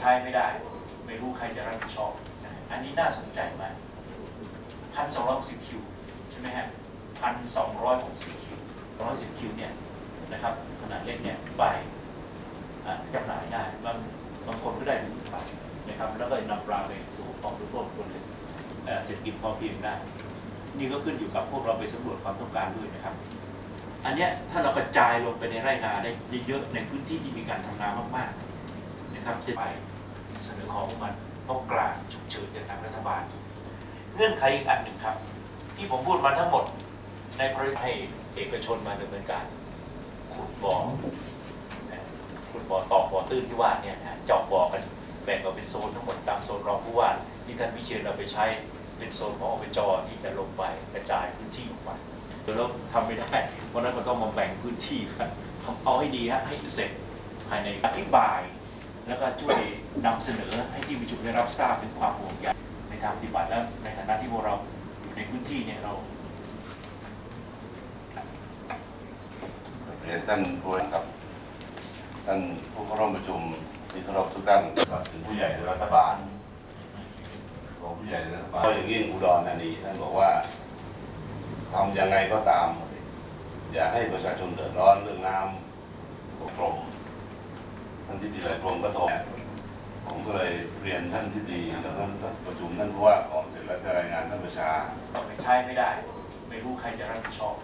ใช้ไม่ได้ ไม่รู้ใครจะรับผิดชอบ อันนี้น่าสนใจมากพันสองร้อยสิบคิวใช่ไหมฮะพันสองร้อยหกสิบคิวร้อยสิบคิวเนี่ยนะครับขนาดเล็กเนี่ยไปจำหน่ายได้บางบางคนก็ได้ถึงไปนะครับแล้วก็นำปลาไปสู่กองทุนร่วมคนหนึ่งเอ่อเศรษฐกิจพอเพียงได้นี่ก็ขึ้นอยู่กับพวกเราไปสำรวจความต้องการด้วยนะครับ อันนี้ถ้าเรากระจายลงไปในไร่นาได้เยอะๆในพื้นที่ที่มีการทำนามากๆ นะครับจะไปเสนอของมันงบกลางฉุกเฉินจากทางรัฐบาล เงื่อนไขอีกอันหนึ่งครับ ที่ผมพูดมาทั้งหมด ในบริให้เอกชนมาดำเนินการขุดบ่อขุดบ่อตอกบ่อตื้นที่ว่าเนี่ยเจาะบ่อกันแบ่งออกเป็นโซนทั้งหมดตามโซนรองผู้ว่าที่ท่านวิเชียนเราไปใช้เป็นโซนของอบจที่จะลงไปกระจายพื้นที่ออกไปเดี๋ยวเราทำไม่ได้เพราะนั้นมันต้องมาแบ่งพื้นที่กันทำเอาให้ดีฮะให้เสร็จภายในอธิบาย แล้วก็ช่วยนำเสนอให้ที่ประชุมได้รับทราบถึงความห่วงใยในทางปฏิบัติและในฐานะที่พวกเราอยู่ในพื้นที่เนี่ยเราเรียนท่านผู้ว่ากับท่านผู้เข้าร่วมประชุมที่เคารพทุกท่านฝากถึงผู้ใหญ่ในรัฐบาลของผู้ใหญ่ในรัฐบาลอย่างยิ่งอุดรธานีท่านบอกว่าทำยังไงก็ตาม อย่าให้ประชาชนเดือดร้อนเรื่องน้ำ ที่ดีหลายกรมก็โทรผมก็เลยเรียนท่านที่ดีแล้วก็ประชุมท่านผู้ว่าก่อนเสร็จแล้วจะรายงานท่านประชาไม่ใช่ไม่ได้ ไม่รู้ใครจะรับผิดชอบ